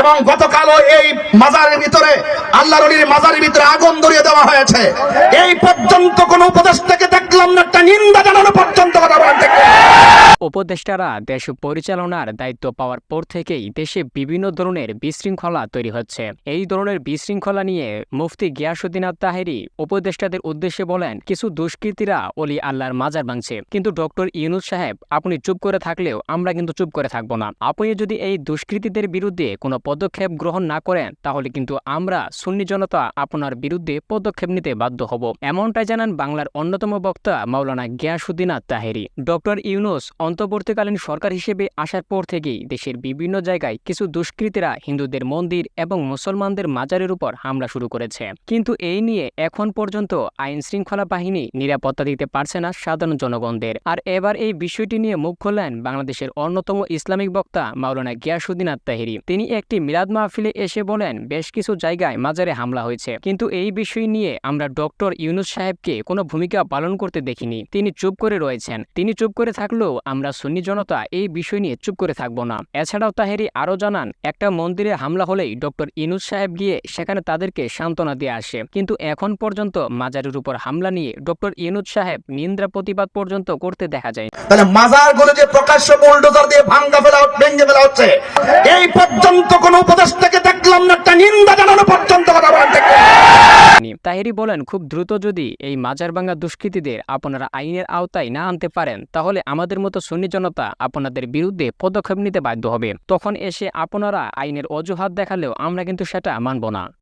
এবং গতকালও এই মাজারের ভিতরে আল্লাহ রলির মাজারের ভিতরে আগুন ধরিয়ে দেওয়া হয়েছে এই পর্যন্ত কোন থেকে দেখলাম না, একটা নিন্দা জানানো পর্যন্ত কথা কিনা? উপদেষ্টারা দেশ পরিচালনার দায়িত্ব পাওয়ার পর থেকেই দেশে বিভিন্ন ধরনের বিশৃঙ্খলা তৈরি হচ্ছে। এই ধরনের বিশৃঙ্খলা নিয়ে মুফতি গিয়াসুদ্দিন তাহেরি উপদেষ্টাদের উদ্দেশ্যে বলেন, কিছু দুষ্কৃতীরা অলি আল্লাহর মাজার ভাঙছে। কিন্তু ডক্টর ইউনুস সাহেব, আপনি চুপ করে থাকলেও আমরা কিন্তু চুপ করে থাকব না। আপনি যদি এই দুষ্কৃতীদের বিরুদ্ধে কোনো পদক্ষেপ গ্রহণ না করেন, তাহলে কিন্তু আমরা সুন্নি জনতা আপনার বিরুদ্ধে পদক্ষেপ নিতে বাধ্য হব। এমনটাই জানান বাংলার অন্যতম বক্তা মাওলানা গিয়াসুদ্দিন তাহেরি ডক্টর ইউনুস অন্তর্বর্তীকালীন সরকার হিসেবে আসার পর থেকেই দেশের বিভিন্ন জায়গায় কিছু দুষ্কৃতীরা হিন্দুদের মন্দির এবং মুসলমানদের মাজারের উপর হামলা শুরু করেছে। কিন্তু এই নিয়ে এখন পর্যন্ত আইন শৃঙ্খলা বাহিনী নিরাপত্তা দিতে পারছে না সাধারণ জনগণদের। আর এবার এই বিষয়টি নিয়ে মুখ খুললেন বাংলাদেশের অন্যতম ইসলামিক বক্তা মাওলানা গিয়াসুদ্দিন আত্মাহিরি তিনি একটি মিলাদ মাহফিলে এসে বলেন, বেশ কিছু জায়গায় মাজারে হামলা হয়েছে। কিন্তু এই বিষয় নিয়ে আমরা ডক্টর ইউনুস সাহেবকে কোনো ভূমিকা পালন করতে দেখিনি। তিনি চুপ করে রয়েছেন। তিনি চুপ করে থাকলেও আমরা সুন্নি জনতা এই বিষয় নিয়ে চুপ করে থাকব না। এছাড়াও তাহেরি আরও জানান, একটা মন্দিরে হামলা হলেই ডক্টর ইনুস সাহেব গিয়ে সেখানে তাদেরকে সান্ত্বনা দিয়ে আসে। কিন্তু এখন পর্যন্ত মাজারের উপর হামলা নিয়ে ডক্টর ইনুস সাহেব নিন্দ্রা প্রতিবাদ পর্যন্ত করতে দেখা যায়। তাহলে মাজারগুলো যে প্রকাশ্য বুলডোজার দিয়ে ভাঙ্গা ফেলা ভেঙে ফেলা হচ্ছে, এই পর্যন্ত কোন উপদেষ্টাকে দেখলাম না, একটা নিন্দা জানানো পর্যন্ত কথা বলেন। তাহেরি বলেন, খুব দ্রুত যদি এই মাজার ভাঙ্গা দুষ্কৃতীদের আপনারা আইনের আওতায় না আনতে পারেন, তাহলে আমাদের মতো সুন্নি জনতা আপনাদের বিরুদ্ধে পদক্ষেপ নিতে বাধ্য হবে। তখন এসে আপনারা আইনের অজুহাত দেখালেও আমরা কিন্তু সেটা মানব না।